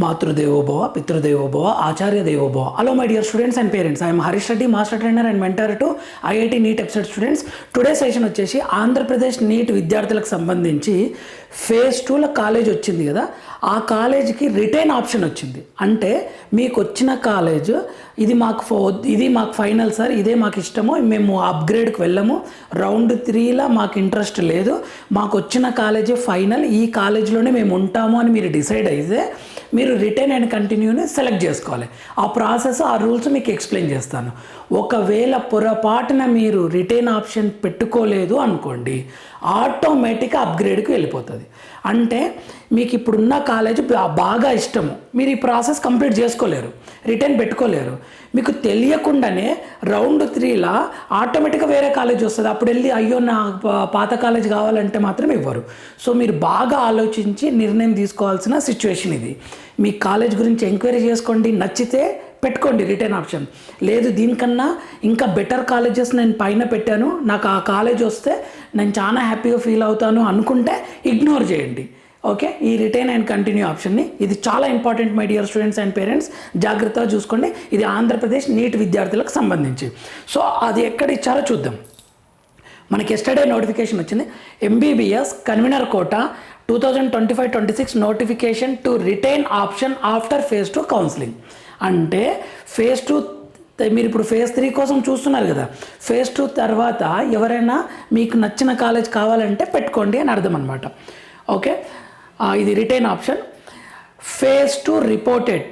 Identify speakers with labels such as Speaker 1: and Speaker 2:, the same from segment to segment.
Speaker 1: మాతృదేవోభవ పితృదేవోభవ ఆచార్య దేవోభవ. Hello my dear students and parents I'm Harish Reddy master trainer and mentor to IIT NEET episode students today session వచ్చేసి Andhra Pradesh neat విద్యార్థులకు సంబంధించి phase టూల college వచ్చింది కదా. ఆ కాలేజీకి రిటైన్ ఆప్షన్ వచ్చింది. అంటే మీకు వచ్చిన కాలేజ్ ఇది మాకు ఫో- ఇది మాకు ఫైనల్ సార్ ఇదే మాకు ఇష్టము మేము అప్గ్రేడ్కి వెళ్ళము. రౌండ్ త్రీలో మాకు ఇంట్రెస్ట్ లేదు. మాకు వచ్చిన కాలేజీ ఫైనల్ ఈ కాలేజీలోనే మేము ఉంటాము అని మీరు డిసైడ్ అయితే మీరు రిటర్న్ అండ్ కంటిన్యూని సెలెక్ట్ చేసుకోవాలి. ఆ ప్రాసెస్ ఆ రూల్స్ మీకు ఎక్స్ప్లెయిన్ చేస్తాను. ఒకవేళ పొరపాటున మీరు రిటర్న్ ఆప్షన్ పెట్టుకోలేదు అనుకోండి ఆటోమేటిక్గా అప్గ్రేడ్కి వెళ్ళిపోతుంది. అంటే మీకు ఇప్పుడున్న కాలేజ్ బాగా ఇష్టము. మీరు ఈ ప్రాసెస్ కంప్లీట్ చేసుకోలేరు. రిటర్న్ పెట్టుకోలేరు. మీకు తెలియకుండానే రౌండ్ త్రీలా ఆటోమేటిక్గా వేరే కాలేజ్ వస్తుంది. అప్పుడు వెళ్ళి అయ్యో నా పాత కాలేజ్ కావాలంటే మాత్రం ఇవ్వరు. సో మీరు బాగా ఆలోచించి నిర్ణయం తీసుకోవాల్సిన సిచ్యువేషన్ ఇది. మీ కాలేజ్ గురించి ఎంక్వైరీ చేసుకోండి. నచ్చితే పెట్టుకోండి రిటర్న్ ఆప్షన్. లేదు దీనికన్నా ఇంకా బెటర్ కాలేజెస్ నేను పైన పెట్టాను. నాకు ఆ కాలేజ్ వస్తే నేను చాలా హ్యాపీగా ఫీల్ అవుతాను అనుకుంటే ఇగ్నోర్ చేయండి. ఓకే? ఈ రిటైన్ అండ్ కంటిన్యూ ఆప్షన్ని. ఇది చాలా important my dear students and parents. జాగ్రత్తగా చూసుకోండి. ఇది ఆంధ్రప్రదేశ్ నీట్ విద్యార్థులకు సంబంధించి. సో అది ఎక్కడ ఇచ్చారో చూద్దాం. మనకి ఎస్టర్డే నోటిఫికేషన్ వచ్చింది. MBBS convenor quota two thousand twenty five twenty six notification to retain option after phase two counselling అంటే ఫేజ్ టూ మీరు ఇప్పుడు ఫేజ్ త్రీ కోసం చూస్తున్నారు కదా. ఫేజ్ టూ తర్వాత ఎవరైనా మీకు నచ్చిన కాలేజ్ కావాలంటే పెట్టుకోండి అని అర్థం అనమాట ఓకే? ఇది retain option. Phase two reported.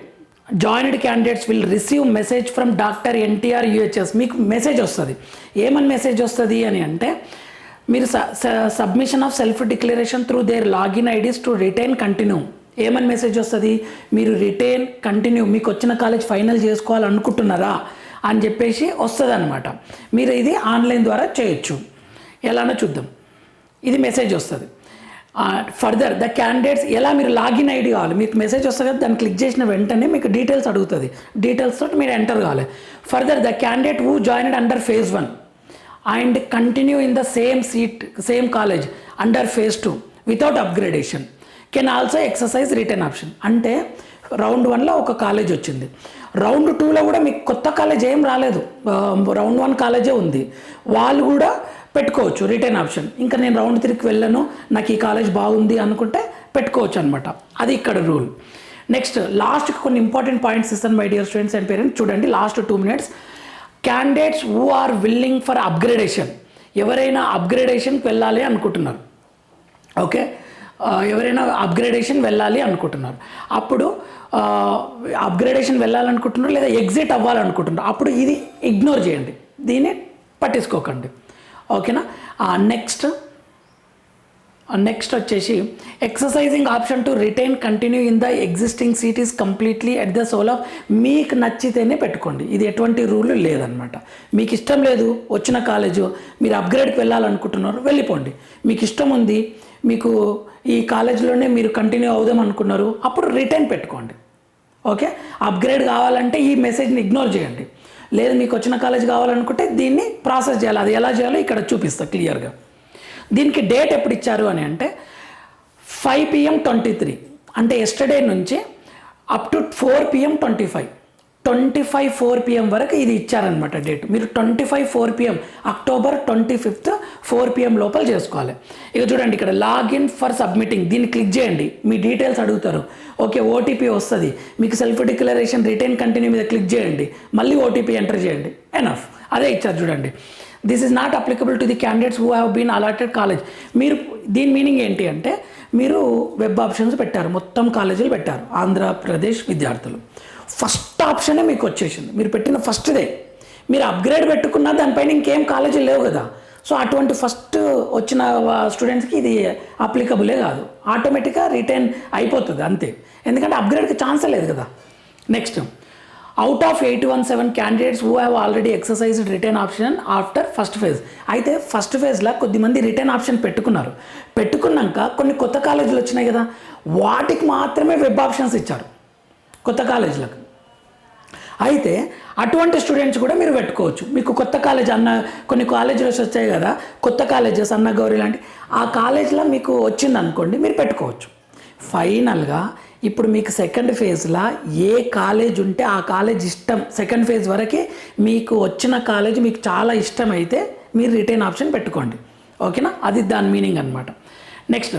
Speaker 1: Joined candidates will receive message from doctor NTR UHS. మీకు మెసేజ్ వస్తుంది. ఏమని మెసేజ్ వస్తుంది అని అంటే మీరు submission of self declaration through their login IDs to retain continue ఏమని మెసేజ్ వస్తుంది? మీరు రిటైన్ కంటిన్యూ మీకు వచ్చిన కాలేజ్ ఫైనల్ చేసుకోవాలనుకుంటున్నారా? అని చెప్పేసి వస్తుంది అనమాట మీరు ఇది ఆన్లైన్ ద్వారా చేయొచ్చు. ఎలానో చూద్దాం. ఇది మెసేజ్ వస్తుంది. ఫర్దర్ ద క్యాండిడేట్స్ ఎలా మీరు లాగిన్ ఐడి కావాలి? మీకు మెసేజ్ వస్తుంది కదా దాన్ని క్లిక్ చేసిన వెంటనే మీకు డీటెయిల్స్ అడుగుతుంది. డీటెయిల్స్ తోటి మీరు ఎంటర్ కావాలి. Further the candidate who joined under phase one and continue in the same seat same college under phase two without upgradation. Can also exercise return option. అంటే రౌండ్ వన్లో ఒక కాలేజ్ వచ్చింది. Round టూలో కూడా మీకు కొత్త కాలేజ్ ఏం రాలేదు. రౌండ్ వన్ కాలేజే ఉంది. వాళ్ళు కూడా పెట్టుకోవచ్చు రిటర్న్ ఆప్షన్. ఇంకా నేను రౌండ్ త్రీకి వెళ్ళను నాకు ఈ కాలేజ్ బాగుంది అనుకుంటే పెట్టుకోవచ్చు అనమాట అది ఇక్కడ రూల్. నెక్స్ట్ లాస్ట్కి కొన్ని ఇంపార్టెంట్ పాయింట్స్ ఇస్తాను my dear students and parents. చూడండి last two minutes. Candidates who are willing for upgradation. ఎవరైనా అప్గ్రేడేషన్కి వెళ్ళాలి అనుకుంటున్నారు. ఓకే? ఎవరైనా అప్గ్రేడేషన్ వెళ్ళాలి అనుకుంటున్నారు. అప్పుడు అప్గ్రేడేషన్ వెళ్ళాలనుకుంటున్నారు లేదా ఎగ్జిట్ అవ్వాలనుకుంటున్నారు. అప్పుడు ఇది ఇగ్నోర్ చేయండి. దీన్ని పట్టించుకోకండి. ఓకేనా? నెక్స్ట్ నెక్స్ట్ వచ్చేసి exercising option to retain continue in the existing seat is completely at the sole of మీకు నచ్చితేనే పెట్టుకోండి. ఇది ఎటువంటి రూల్ లేదనమాట మీకు ఇష్టం లేదు వచ్చిన కాలేజు మీరు అప్గ్రేడ్కి వెళ్ళాలనుకుంటున్నారు వెళ్ళిపోండి. మీకు ఇష్టం ఉంది మీకు ఈ కాలేజీలోనే మీరు కంటిన్యూ అవుదాం అనుకున్నారు అప్పుడు రిటైన్ పెట్టుకోండి. ఓకే అప్గ్రేడ్ కావాలంటే ఈ మెసేజ్ని ఇగ్నోర్ చేయండి. లేదు మీకు వచ్చిన కాలేజ్ కావాలనుకుంటే దీన్ని ప్రాసెస్ చేయాలి. అది ఎలా చేయాలో ఇక్కడ చూపిస్తా క్లియర్గా దీనికి డేట్ ఎప్పుడు ఇచ్చారు అని అంటే ఫైవ్ పిఎం ట్వంటీ త్రీ. అంటే ఎస్టర్డే నుంచి up to four PM twenty five. Twenty five four PM వరకు ఇది ఇచ్చారనమాట డేట్. మీరు twenty five four PM October twenty fifth four PM లోపల చేసుకోవాలి. ఇక చూడండి ఇక్కడ లాగిన్ ఫర్ సబ్మిటింగ్ దీన్ని క్లిక్ చేయండి. మీ డీటెయిల్స్ అడుగుతారు. ఓకే ఓటీపీ వస్తుంది. మీకు సెల్ఫ్ డిక్లరేషన్ రిటైన్ కంటిన్యూ మీద క్లిక్ చేయండి. మళ్ళీ ఓటీపీ ఎంటర్ చేయండి. ఎనఫ్ అదే ఇచ్చారు చూడండి. This is not applicable to the candidates who have been allotted college మీరు దీని మీనింగ్ ఏంటి అంటే మీరు వెబ్ ఆప్షన్స్ పెట్టారు మొత్తం కాలేజీలు పెట్టారు ఆంధ్రప్రదేశ్ విద్యార్థులు. ఫస్ట్ ఆప్షనే మీకు వచ్చేసింది. మీరు పెట్టిన ఫస్ట్దే మీరు అప్గ్రేడ్ పెట్టుకున్నా దానిపైన ఇంకేం కాలేజీలు లేవు కదా. సో అటువంటి ఫస్ట్ వచ్చిన స్టూడెంట్స్కి ఇది అప్లికబులే కాదు. ఆటోమేటిక్గా రిటైన్ అయిపోతుంది అంతే. ఎందుకంటే అప్గ్రేడ్కి ఛాన్సే లేదు కదా. Next out of eight one seven candidates who have already exercised return option after first phase అయితే ఫస్ట్ ఫేజ్లో కొద్దిమంది రిటర్న్ ఆప్షన్ పెట్టుకున్నారు. పెట్టుకున్నాక కొన్ని కొత్త కాలేజీలు వచ్చినాయి కదా వాటికి మాత్రమే వెబ్ ఆప్షన్స్ ఇచ్చారు. కొత్త కాలేజీలకు. అయితే అటువంటి స్టూడెంట్స్ కూడా మీరు పెట్టుకోవచ్చు. మీకు కొత్త కాలేజ్ అన్న కొన్ని కాలేజెస్ వచ్చాయి కదా కొత్త కాలేజెస్ అన్న గౌరీ లాంటి ఆ కాలేజ్లో మీకు వచ్చింది అనుకోండి మీరు పెట్టుకోవచ్చు. ఫైనల్గా ఇప్పుడు మీకు సెకండ్ ఫేజ్లో ఏ కాలేజ్ ఉంటే ఆ కాలేజ్ ఇష్టం. సెకండ్ ఫేజ్ వరకే మీకు వచ్చిన కాలేజ్ మీకు చాలా ఇష్టం అయితే మీరు రిటైన్ ఆప్షన్ పెట్టుకోండి. ఓకేనా అది దాని మీనింగ్ అనమాట next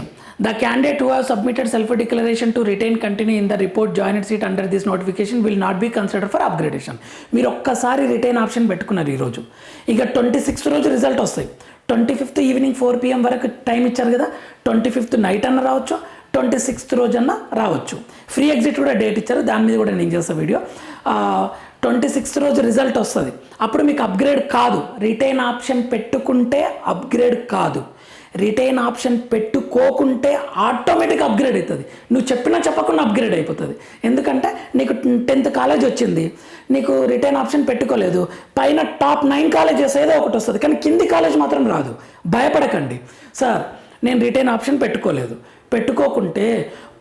Speaker 1: the candidate who have submitted self declaration to retain continue in the report joined seat under this notification will not be consider for upgradation మీరు ఒక్కసారి రిటైన్ ఆప్షన్ పెట్టుకున్నారు ఈరోజు ఇక ట్వంటీ సిక్స్త్ రోజు రిజల్ట్ వస్తాయి. Twenty fifth evening four PM వరకు time ఇచ్చారు కదా? ట్వంటీ ఫిఫ్త్ నైట్ అన్న రావచ్చు. ట్వంటీ సిక్స్త్ రోజన్నా రావచ్చు. ఫ్రీ ఎగ్జిట్ కూడా డేట్ ఇచ్చారు. దాని మీద కూడా నేను చేస్తాను వీడియో. ట్వంటీ సిక్స్త్ రోజు రిజల్ట్ వస్తుంది. అప్పుడు మీకు అప్గ్రేడ్ కాదు. రిటైన్ ఆప్షన్ పెట్టుకుంటే అప్గ్రేడ్ కాదు. రిటైన్ ఆప్షన్ పెట్టుకోకుంటే ఆటోమేటిక్ అప్గ్రేడ్ అవుతుంది నువ్వు చెప్పినా చెప్పకుండా అప్గ్రేడ్ అయిపోతుంది. ఎందుకంటే నీకు టెన్త్ కాలేజ్ వచ్చింది. నీకు రిటైన్ ఆప్షన్ పెట్టుకోలేదు. పైన టాప్ నైన్ కాలేజెస్ ఏదో ఒకటి వస్తుంది. కానీ కింది కాలేజ్ మాత్రం రాదు. భయపడకండి. సార్ నేను రిటైన్ ఆప్షన్ పెట్టుకోలేదు. పెట్టుకోకుంటే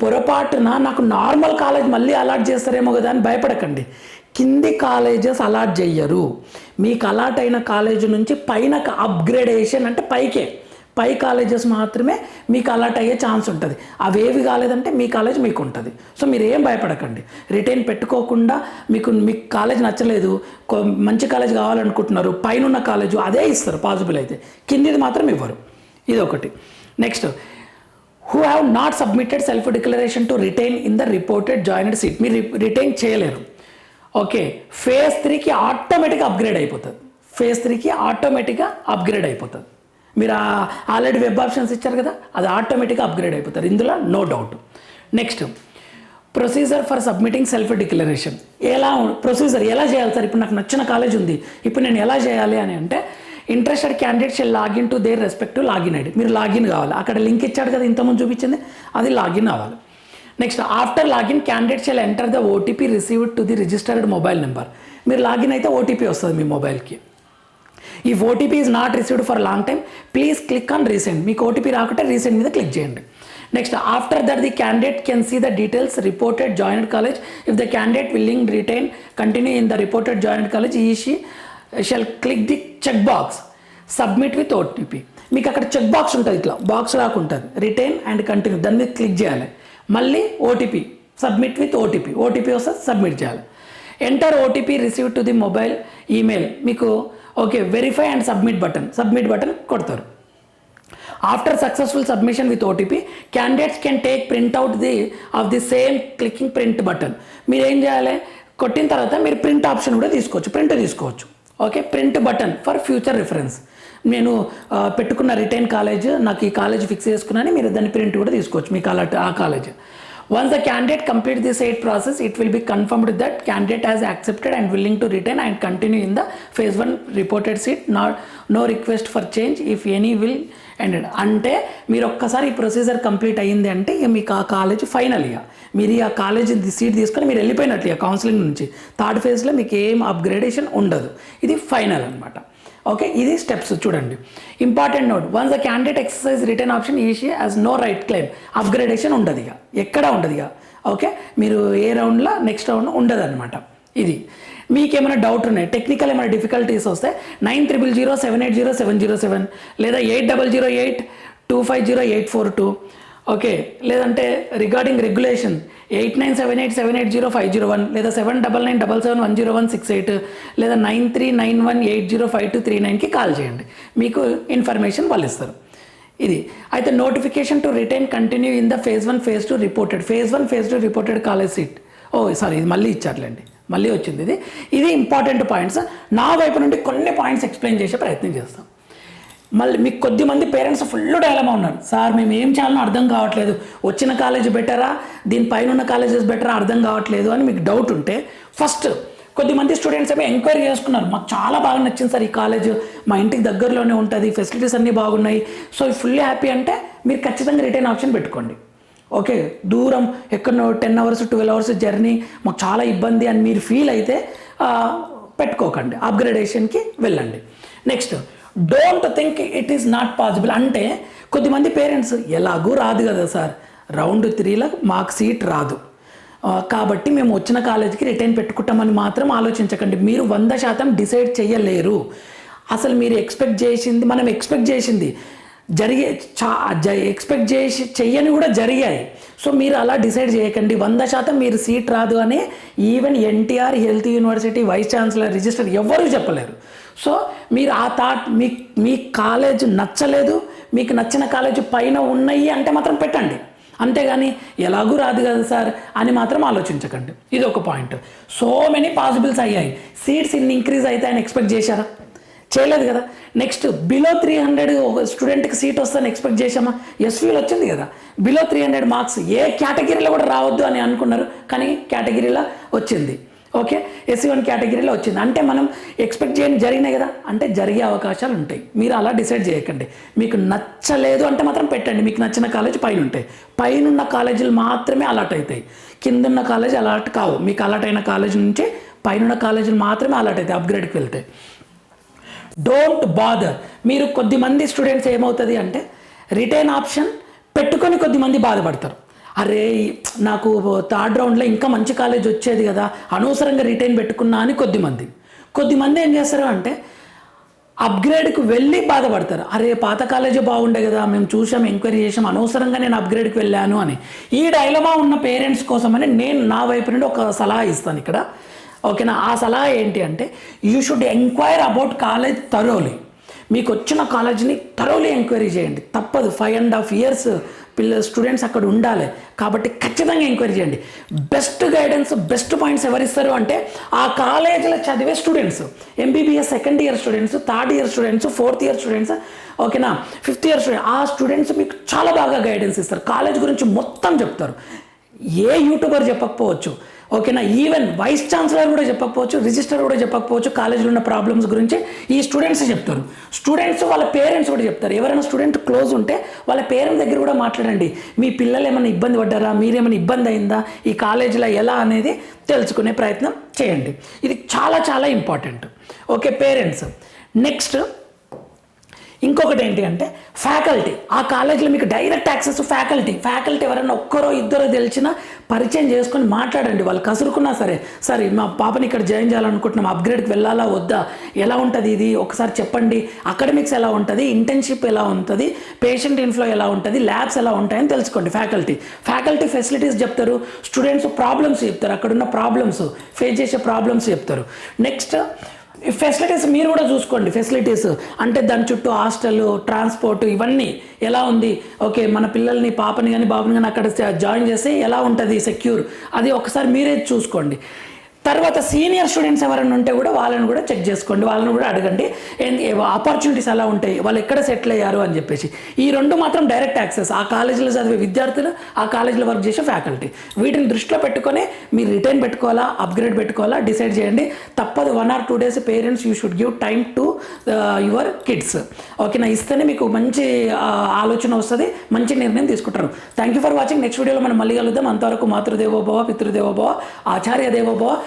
Speaker 1: పొరపాటున నాకు నార్మల్ కాలేజ్ మళ్ళీ అలాట్ చేస్తారేమో కదా అని భయపడకండి. కింది కాలేజెస్ అలాట్ చెయ్యరు. మీకు అలాట్ అయిన కాలేజ్ నుంచి పైన అప్గ్రేడేషన్ అంటే పైకే. పై కాలేజెస్ మాత్రమే మీకు అలాట్ అయ్యే ఛాన్స్ ఉంటుంది. అవేవి కాలేదంటే మీ కాలేజ్ మీకు ఉంటుంది సో మీరు ఏం భయపడకండి. రిటైన్ పెట్టుకోకుండా మీకు మీకు కాలేజ్ నచ్చలేదు మంచి కాలేజ్ కావాలనుకుంటున్నారు పైన ఉన్న కాలేజ్ అదే ఇస్తారు పాసిబుల్ అయితే. కిందిది మాత్రం ఇవ్వరు. ఇది ఒకటి next who have not submitted self declaration to retain in the reported joined seat మీరు రిటైన్ చేయలేరు. ఓకే ఫేజ్ త్రీకి ఆటోమేటిక్గా అప్గ్రేడ్ అయిపోతుంది. ఫేజ్ త్రీకి ఆటోమేటిక్గా అప్గ్రేడ్ అయిపోతుంది. మీరు ఆల్రెడీ వెబ్ ఆప్షన్స్ ఇచ్చారు కదా అది ఆటోమేటిక్గా అప్గ్రేడ్ అయిపోతారు ఇందులో no doubt next procedure for submitting self declaration ఎలా ప్రొసీజర్ ఎలా చేయాలి సార్? ఇప్పుడు నాకు నచ్చిన కాలేజ్ ఉంది. ఇప్పుడు నేను ఎలా చేయాలి అని అంటే interested candidate login to their respective login ID మీరు లాగిన్ కావాలి. అక్కడ లింక్ ఇచ్చాడు కదా ఇంతకుముందు చూపించింది. అది లాగిన్ అవ్వాలి. Next after login candidate shall enter the OTP received to the registered mobile number మీరు లాగిన్ అయితే ఓటీపీ వస్తుంది మీ మొబైల్కి ఈ OTP is not received for long time please click on resend మీకు ఓటీపీ రాకుంటే రీసెంట్ మీద క్లిక్ చేయండి. Next after that the candidate can see the details reported joined college if the candidate willing retain continue in the reported joined college ఈ she shall click the check box submit with OTP మీకు అక్కడ check box ఉంటుంది ఇట్లా. Box లాగా ఉంటుంది retain and continue దాని మీద click చేయాలి. మళ్ళీ OTP submit with OTP OTP వస్తే సబ్మిట్ చేయాలి. Enter OTP receive to the mobile email మీకు okay verify and submit button submit button కొడతారు. After successful submission with OTP candidates can take print out the of the same clicking print button మీరు ఏం చేయాలి? కొట్టిన తర్వాత మీరు print option కూడా తీసుకోవచ్చు. ప్రింట్ తీసుకోవచ్చు. Okay print button for future reference నేను పెట్టుకున్న రిటైన్ కాలేజ్ నాకు ఈ కాలేజ్ ఫిక్స్ చేసుకున్నాను మీరు దాన్ని ప్రింట్ కూడా తీసుకోవచ్చు మీ కాలేజ్ ఆ college once the candidate complete this eight process it will be confirmed that candidate has accepted and willing to retain and continue in the phase one reported seat not no request for change if any will ended అంటే మీరు ఒక్కసారి ఈ procedure complete అయ్యింది అంటే ఇక మీకు ఆ college final ఇక మీరు ఆ కాలేజీ సీట్ తీసుకొని మీరు వెళ్ళిపోయినట్లు ఆ కౌన్సిలింగ్ నుంచి. థర్డ్ ఫేజ్లో మీకు ఏం అప్గ్రేడేషన్ ఉండదు. ఇది ఫైనల్ అనమాట ఓకే ఇది స్టెప్స్ చూడండి. Important note once the candidate exercise return option he she as no right claim upgradation ఉండదు ఇక. ఎక్కడ ఉండదు ఇక? ఓకే మీరు ఏ రౌండ్లో నెక్స్ట్ రౌండ్ ఉండదు అనమాట ఇది. మీకేమైనా డౌట్ ఉన్నాయి? టెక్నికల్ ఏమైనా డిఫికల్టీస్ వస్తే nine triple zero seven eight zero seven zero seven లేదా eight double zero eight two five zero eight four two okay లేదంటే regarding regulation eight nine seven eight seven eight zero five zero one లేదా seven double nine double seven one zero one six eight లేదా nine three nine one eight zero five two three నైన్కి call చేయండి. మీకు information వాళ్ళు ఇస్తారు. ఇది. అయితే notification to retain continue in the phase one phase two reported phase one phase two reported college seat oh sorry ఇది మళ్ళీ ఇచ్చారులేండి. మళ్ళీ వచ్చింది ఇది. ఇది ఇంపార్టెంట్ పాయింట్స్ నా వైపు నుండి కొన్ని పాయింట్స్ ఎక్స్ప్లెయిన్ చేసే ప్రయత్నం చేస్తాం. మళ్ళీ మీకు కొద్దిమంది పేరెంట్స్ ఫుల్ డైలమా ఉన్నారు. సార్ మేము ఏం చేయాలో అర్థం కావట్లేదు. వచ్చిన కాలేజ్ బెటరా? దీనిపైన ఉన్న కాలేజెస్ బెటరా? అర్థం కావట్లేదు అని మీకు డౌట్ ఉంటే ఫస్ట్ కొద్దిమంది స్టూడెంట్స్ ఏమో ఎంక్వైరీ చేసుకున్నారు. మాకు చాలా బాగా నచ్చింది సార్ ఈ కాలేజ్. మా ఇంటికి దగ్గరలోనే ఉంటుంది. ఫెసిలిటీస్ అన్నీ బాగున్నాయి. సో ఫుల్ హ్యాపీ అంటే మీరు ఖచ్చితంగా రిటర్న్ ఆప్షన్ పెట్టుకోండి. ఓకే దూరం ఎక్కడో ten hours twelve hours journey మాకు చాలా ఇబ్బంది అని మీరు ఫీల్ అయితే పెట్టుకోకండి. అప్గ్రేడేషన్కి వెళ్ళండి. Next don't think it is not possible అంటే కొద్దిమంది పేరెంట్స్ ఎలాగూ రాదు కదా సార్. రౌండ్ త్రీలో మాకు సీట్ రాదు. కాబట్టి మేము వచ్చిన కాలేజీకి రిటైన్ పెట్టుకుంటామని మాత్రం ఆలోచించకండి. మీరు వంద శాతం డిసైడ్ చేయలేరు అసలు మీరు ఎక్స్పెక్ట్ చేసింది మనం ఎక్స్పెక్ట్ చేసింది జరిగే చా ఎక్స్పెక్ట్ చేసి చెయ్యని కూడా జరిగాయి. సో మీరు అలా డిసైడ్ చేయకండి. వంద శాతం మీరు సీట్ రాదు అని even NTR health university vice chancellor register ఎవ్వరూ చెప్పలేరు. సో మీరు ఆ థాట్ మీ మీ కాలేజ్ నచ్చలేదు మీకు నచ్చిన కాలేజ్ పైన ఉన్నాయి అంటే మాత్రం పెట్టండి. అంతేగాని ఎలాగూ రాదు కదా సార్ అని మాత్రం ఆలోచించకండి. ఇది ఒక పాయింట్. సో మెనీ పాసిబుల్స్ అయ్యాయి. సీట్స్ ఇన్ని ఇంక్రీజ్ అయితే ఆయన ఎక్స్పెక్ట్ చేశారా? చేయలేదు కదా. నెక్స్ట్ బిలో త్రీ హండ్రెడ్ ఒక స్టూడెంట్కి సీట్ వస్తుందని ఎక్స్పెక్ట్ చేశామా? ఎస్వీలు వచ్చింది కదా. బిలో త్రీ హండ్రెడ్ మార్క్స్ ఏ కేటగిరీలో కూడా రావద్దు అని అనుకున్నారు కానీ కేటగిరీలో వచ్చింది. ఓకే? ఎస్సీ వన్ కేటగిరీలో వచ్చింది. అంటే మనం ఎక్స్పెక్ట్ చేయని జరిగినాయి కదా? అంటే జరిగే అవకాశాలు ఉంటాయి. మీరు అలా డిసైడ్ చేయకండి. మీకు నచ్చలేదు అంటే మాత్రం పెట్టండి. మీకు నచ్చిన కాలేజ్ పైన ఉంటాయి. పైన ఉన్న కాలేజీలు మాత్రమే అలాట్ అవుతాయి. కిందున్న కాలేజ్ అలాట్ కావు. మీకు అలాట్ అయిన కాలేజ్ నుంచి పైన ఉన్న కాలేజీలు మాత్రమే అలాట్ అవుతాయి. అప్గ్రేడ్కి వెళ్తాయి డోంట్ బాదర్ మీరు కొద్దిమంది స్టూడెంట్స్ ఏమవుతుంది అంటే రిటైన్ ఆప్షన్ పెట్టుకొని కొద్దిమంది బాధపడతారు. అరే నాకు థర్డ్ రౌండ్లో ఇంకా మంచి కాలేజ్ వచ్చేది కదా అనవసరంగా రిటైన్ పెట్టుకున్నా అని కొద్దిమంది కొద్దిమంది ఏం చేస్తారు అంటే అప్గ్రేడ్కి వెళ్ళి బాధపడతారు. అరే పాత కాలేజీ బాగుండే కదా మేము చూసాం ఎంక్వైరీ చేసాం అనవసరంగా నేను అప్గ్రేడ్కి వెళ్ళాను అని. ఈ డైలమా ఉన్న పేరెంట్స్ కోసమని నేను నా వైపు నుండి ఒక సలహా ఇస్తాను ఇక్కడ. ఓకేనా? ఆ సలహా ఏంటి అంటే you should enquire about college thoroughly మీకు వచ్చిన కాలేజీని తరోలీ ఎంక్వైరీ చేయండి. తప్పదు. ఫైవ్ అండ్ హాఫ్ ఇయర్స్ పిల్ల స్టూడెంట్స్ అక్కడ ఉండాలి. కాబట్టి ఖచ్చితంగా ఎంక్వైరీ చేయండి. బెస్ట్ గైడెన్స్ బెస్ట్ పాయింట్స్ ఎవరిస్తారు అంటే ఆ కాలేజీలో చదివే students MBBS second year students third year students fourth year students ఓకేనా? ఫిఫ్త్ ఇయర్ స్టూడెంట్ ఆ స్టూడెంట్స్ మీకు చాలా బాగా గైడెన్స్ ఇస్తారు. కాలేజ్ గురించి మొత్తం చెప్తారు. ఏ యూట్యూబర్ చెప్పకపోవచ్చు. ఓకేనా? ఈవెన్ వైస్ ఛాన్సలర్ కూడా చెప్పకపోవచ్చు రిజిస్టర్ కూడా చెప్పకపోవచ్చు కాలేజీలో ఉన్న ప్రాబ్లమ్స్ గురించి ఈ స్టూడెంట్స్ చెప్తారు. స్టూడెంట్స్ వాళ్ళ పేరెంట్స్ కూడా చెప్తారు. ఎవరైనా స్టూడెంట్ క్లోజ్ ఉంటే వాళ్ళ పేరెంట్స్ దగ్గర కూడా మాట్లాడండి. మీ పిల్లలు ఏమైనా ఇబ్బంది పడ్డారా? మీరేమైనా ఇబ్బంది అయిందా? ఈ కాలేజీలో ఎలా అనేది తెలుసుకునే ప్రయత్నం చేయండి. ఇది చాలా చాలా ఇంపార్టెంట్ ఓకే పేరెంట్స్ నెక్స్ట్ ఇంకొకటి ఏంటి అంటే ఫ్యాకల్టీ ఆ కాలేజీలో మీకు డైరెక్ట్ యాక్సెస్ ఫ్యాకల్టీ ఫ్యాకల్టీ ఎవరైనా ఒక్కరో ఇద్దరో తెలిసినా పరిచయం చేసుకొని మాట్లాడండి. వాళ్ళు కసురుకున్నా సరే సరే మా పాపని ఇక్కడ జాయిన్ చేయాలనుకుంటున్నాం. అప్గ్రేడ్కి వెళ్ళాలా? వద్దా? ఎలా ఉంటుంది ఇది? ఒకసారి చెప్పండి. అకాడమిక్స్ ఎలా ఉంటుంది? ఇంటర్న్షిప్ ఎలా ఉంటుంది? పేషెంట్ ఇన్ఫ్లో ఎలా ఉంటుంది? ల్యాబ్స్ ఎలా ఉంటాయని తెలుసుకోండి ఫ్యాకల్టీ ఫ్యాకల్టీ ఫెసిలిటీస్ చెప్తారు. స్టూడెంట్స్ ప్రాబ్లమ్స్ చెప్తారు. అక్కడున్న ప్రాబ్లమ్స్ ఫేస్ చేసే ప్రాబ్లమ్స్ చెప్తారు. నెక్స్ట్ ఫెసిలిటీస్ మీరు కూడా చూసుకోండి ఫెసిలిటీస్ అంటే దాని చుట్టూ హాస్టల్ ట్రాన్స్పోర్ట్ ఇవన్నీ ఎలా ఉంది? ఓకే మన పిల్లల్ని పాపని కానీ బాబుని కానీ అక్కడ జాయిన్ చేస్తే ఎలా ఉంటుంది? సెక్యూర్ అది ఒకసారి మీరే చూసుకోండి. తర్వాత సీనియర్ స్టూడెంట్స్ ఎవరైనా ఉంటే కూడా వాళ్ళని కూడా చెక్ చేసుకోండి. వాళ్ళని కూడా అడగండి. ఆపర్చునిటీస్ ఎలా ఉంటాయి. వాళ్ళు ఎక్కడ సెటిల్ అయ్యారు అని చెప్పేసి. ఈ రెండు మాత్రం డైరెక్ట్ యాక్సెస్. ఆ కాలేజీలో చదివే విద్యార్థులు ఆ కాలేజీలో వర్క్ చేసే ఫ్యాకల్టీ. వీటిని దృష్టిలో పెట్టుకొని మీరు రిటర్న్ పెట్టుకోవాలా అప్గ్రేడ్ పెట్టుకోవాలా డిసైడ్ చేయండి. తప్పదు one or two days parents you should give time to your kids. ఓకేనా? ఇస్తేనే మీకు మంచి ఆలోచన వస్తుంది మంచి నిర్ణయం తీసుకుంటారు. Thank you for watching next వీడియోలో మనం మళ్ళీ కలుద్దాం. అంతవరకు మాతృదేవోభవ పితృదేవోభవ ఆచార్య దేవోభవ